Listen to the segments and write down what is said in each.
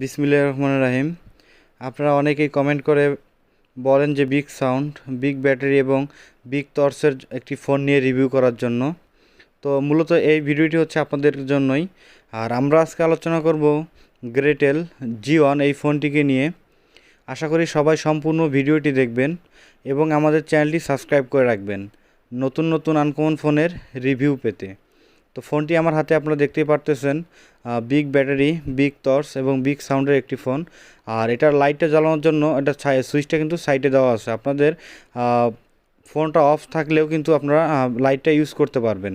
বিসমিল্লাহ রহমান রাহিম। আপনারা অনেকেই কমেন্ট করে বলেন যে বিগ সাউন্ড বিগ ব্যাটারি এবং বিগ টর্চের একটি ফোন নিয়ে রিভিউ করার জন্য। তো মূলত এই ভিডিওটি হচ্ছে আপনাদের জন্যই। আর আমরা আজকে আলোচনা করব গ্রেটেল জি ওয়ান এই ফোনটিকে নিয়ে। আশা করি সবাই সম্পূর্ণ ভিডিওটি দেখবেন এবং আমাদের চ্যানেলটি সাবস্ক্রাইব করে রাখবেন। নতুন নতুন আনকমন ফোনের রিভিউ পেতে। তো ফোনটি আমার হাতে আপনারা দেখতেই পারতেছেন বিগ ব্যাটারি বিগ টর্চ এবং বিগ সাউন্ডের একটি ফোন। আর এটার লাইটটা জ্বালানোর জন্য এটা সুইচটা কিন্তু সাইডে দেওয়া আছে। আপনাদের ফোনটা অফ থাকলেও কিন্তু আপনারা লাইটটা ইউজ করতে পারবেন।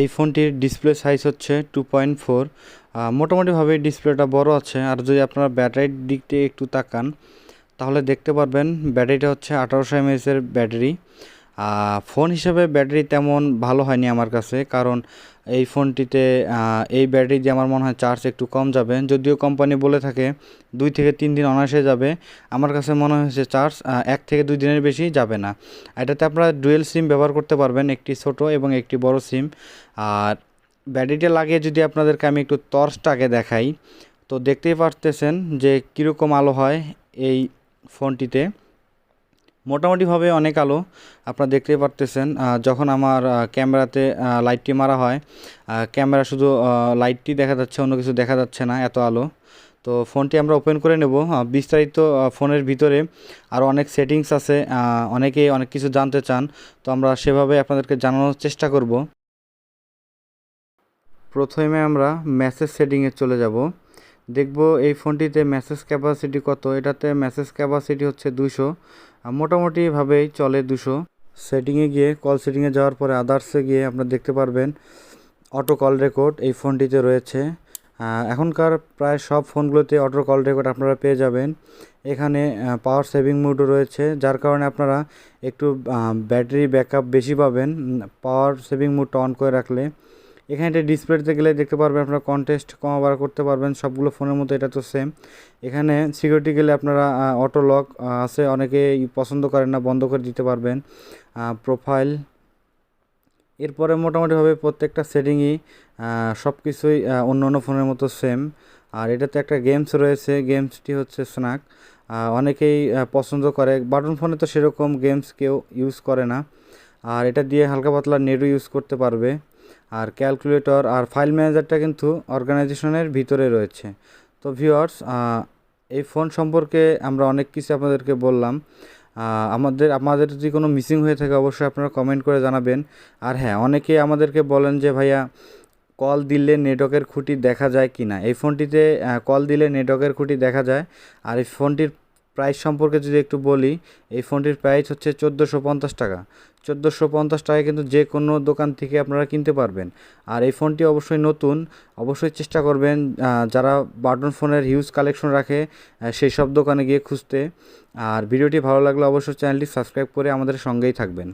এই ফোনটির ডিসপ্লে সাইজ হচ্ছে টু পয়েন্ট ফোর মোটামুটিভাবে ডিসপ্লেটা বড় আছে। আর যদি আপনারা ব্যাটারির দিক একটু তাকান, তাহলে দেখতে পারবেন ব্যাটারিটা হচ্ছে আঠারোশো এমএসের ব্যাটারি ফোন হিসেবে ব্যাটারি তেমন ভালো হয়নি আমার কাছে, কারণ এই ফোনটিতে এই ব্যাটারি দিয়ে আমার মনে হয় চার্জ একটু কম যাবে, যদিও কোম্পানি বলে থাকে দুই থেকে তিন দিন অনায়াসে যাবে, আমার কাছে মনে হয়েছে চার্জ এক থেকে দুই দিনের বেশি যাবে না। এটাতে আপনারা ডুয়েল সিম ব্যবহার করতে পারবেন, একটি ছোট এবং একটি বড় সিম। আর ব্যাটারিটা লাগিয়ে যদি আপনাদেরকে আমি একটু টর্চটাকে দেখাই, তো দেখতেই পারতেছেন যে কীরকম আলো হয় এই ফোনটিতে। মোটামুটিভাবে অনেক আলো। আপনারা দেখতেই পারতেছেন যখন আমার ক্যামেরাতে লাইটটি মারা হয় ক্যামেরা শুধু লাইটটি দেখা যাচ্ছে, অন্য কিছু দেখা যাচ্ছে না, এত আলো। তো ফোনটি আমরা ওপেন করে নেব। বিস্তারিত ফোনের ভিতরে আরও অনেক সেটিংস আছে অনেকেই অনেক কিছু জানতে চান, তো আমরা সেভাবে আপনাদেরকে জানানোর চেষ্টা করব। প্রথমে আমরা মেসেজ সেটিংয়ে চলে যাব। দেখব এই ফোনটিতে মেসেজ ক্যাপাসিটি কত? এটাতে মেসেজ ক্যাপাসিটি হচ্ছে দুশো মোটামুটিভাবেই চলে দুশো সেটিংয়ে গিয়ে কল সেটিংয়ে যাওয়ার পরে আদার্সে গিয়ে আপনারা দেখতে পারবেন অটো কল রেকর্ড এই ফোনটিতে রয়েছে। এখনকার প্রায় সব ফোনগুলোতে অটো কল রেকর্ড আপনারা পেয়ে যাবেন। এখানে পাওয়ার সেভিং মোডও রয়েছে, যার কারণে আপনারা একটু ব্যাটারি ব্যাকআপ বেশি পাবেন। পাওয়ার সেভিং মোডটা অন করে রাখলে। এখানে এটা ডিসপ্লেতে গেলে দেখতে পারবেন আপনারা কন্টেস্ট কমা বাড়া করতে পারবেন, সবগুলো ফোনের মতো এটা তো সেম এখানে সিকিউরিটি গেলে আপনারা অটো লক আছে অনেকে পছন্দ করেন না, বন্ধ করে দিতে পারবেন। প্রোফাইল এরপরে মোটামুটিভাবে প্রত্যেকটা সেটিংই সব কিছুই অন্য অন্য ফোনের মতো সেম আর এটাতে একটা গেমস রয়েছে গেমসটি হচ্ছে স্ন্যাক অনেকেই পছন্দ করে বাটন ফোনে তো সেরকম গেমস কেউ ইউজ করে না। আর এটা দিয়ে হালকা পাতলা নেটও ইউজ করতে পারবে। আর ক্যালকুলেটর আর ফাইল ম্যানেজারটা কিন্তু অর্গানাইজেশনের ভিতরে রয়েছে। তো ভিউয়ার্স এই ফোন সম্পর্কে আমরা অনেক কিছু আপনাদেরকে বললাম। আমাদের আমাদের যদি কোনো মিসিং হয়ে থাকে অবশ্যই আপনারা কমেন্ট করে জানাবেন। আর হ্যাঁ অনেকে আমাদেরকে বলেন যে, ভাইয়া, কল দিলে নেটওয়ার্কের খুঁটি দেখা যায় কি না এই ফোনটিতে কল দিলে নেটওয়ার্কের খুঁটি দেখা যায়। আর এই ফোনটির প্রাইস সম্পর্কে যদি একটু বলি, এই ফোনটির প্রাইস হচ্ছে চোদ্দোশো পঞ্চাশ টাকা। চোদ্দোশো পঞ্চাশ টাকায় কিন্তু যে কোনো দোকান থেকে আপনারা কিনতে পারবেন। আর এই ফোনটি অবশ্যই নতুন, অবশ্যই চেষ্টা করবেন যারা বাটন ফোনের হিউজ কালেকশন রাখে সেই সব দোকানে গিয়ে খুঁজতে। আর ভিডিওটি ভালো লাগলে অবশ্যই চ্যানেলটি সাবস্ক্রাইব করে আমাদের সঙ্গেই থাকবেন।